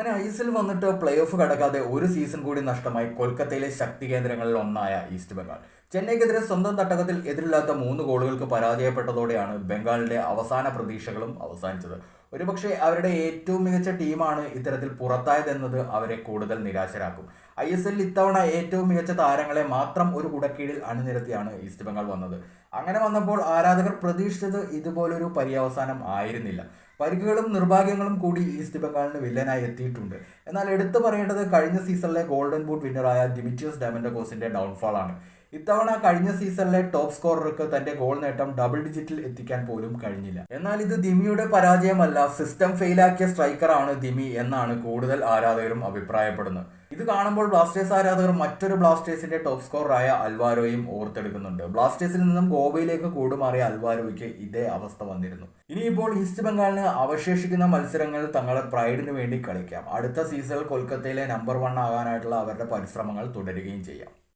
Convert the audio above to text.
അങ്ങനെ I S L വന്നിട്ട് play off കടക്കാതെ ഒരു സീസൺ കൂടി നഷ്ടമായി കൊൽക്കത്തയിലെ ശക്തി കേന്ദ്രങ്ങളിൽ ഒന്നായ ഈസ്റ്റ് ബംഗാൾ. ചെന്നൈക്കെതിരെ സ്വന്തം തട്ടകത്തിൽ എതിരില്ലാത്ത മൂന്ന് ഗോളുകൾക്ക് പരാജയപ്പെട്ടതോടെയാണ് ബംഗാളിന്റെ അവസാന പ്രതീക്ഷകളും അവസാനിച്ചത്. ഒരുപക്ഷെ അവരുടെ ഏറ്റവും മികച്ച ടീമാണ് ഇത്തരത്തിൽ പുറത്തായതെന്നത് അവരെ കൂടുതൽ നിരാശരാക്കും. ഐ എസ് എല്ലിൽ ഇത്തവണ ഏറ്റവും മികച്ച താരങ്ങളെ മാത്രം ഒരു കുടക്കീഴിൽ അണിനിരത്തിയാണ് ഈസ്റ്റ് ബംഗാൾ വന്നത്. അങ്ങനെ വന്നപ്പോൾ ആരാധകർ പ്രതീക്ഷിച്ചത് ഇതുപോലൊരു പര്യവസാനം ആയിരുന്നില്ല. പരിക്കുകളും നിർഭാഗ്യങ്ങളും കൂടി ഈസ്റ്റ് ബംഗാളിന് വില്ലനായി എത്തിയിട്ടുണ്ട്. എന്നാൽ എടുത്തു പറയേണ്ടത് കഴിഞ്ഞ സീസണിലെ ഗോൾഡൻ ബൂട്ട് വിന്നറായ ദിമിറ്റിയോസ് ഡാമൻഡോസിന്റെ ഡൗൺഫാൾ ആണ്. ഇത്തവണ കഴിഞ്ഞ സീസണിലെ ടോപ്പ് സ്കോറർക്ക് തന്റെ ഗോൾ നേട്ടം ഡബിൾ ഡിജിറ്റിൽ എത്തിക്കാൻ പോലും കഴിഞ്ഞില്ല. എന്നാൽ ഇത് ദിമിയുടെ പരാജയമല്ല സിസ്റ്റം ഫെയിലാക്കിയ സ്ട്രൈക്കറാണ് ദിമി എന്നാണ് കൂടുതൽ ആരാധകരും അഭിപ്രായപ്പെടുന്നത്. ഇത് കാണുമ്പോൾ ബ്ലാസ്റ്റേഴ്സ് ആരാധകർ മറ്റൊരു ബ്ലാസ്റ്റേഴ്സിന്റെ ടോപ്പ് സ്കോറായ അൽവാരോയും ഓർത്തെടുക്കുന്നുണ്ട്. ബ്ലാസ്റ്റേഴ്സിൽ നിന്നും ഗോവയിലേക്ക് കൂടുമാറിയ അൽവാരോയ്ക്ക് ഇതേ അവസ്ഥ വന്നിരുന്നു. ഇനിയിപ്പോൾ ഈസ്റ്റ് ബംഗാളിന് അവശേഷിക്കുന്ന മത്സരങ്ങൾ തങ്ങളുടെ പ്രൈഡിന് വേണ്ടി കളിക്കാം. അടുത്ത സീസണിൽ കൊൽക്കത്തയിലെ നമ്പർ വൺ ആകാനായിട്ടുള്ള അവരുടെ പരിശ്രമങ്ങൾ തുടരുകയും ചെയ്യാം.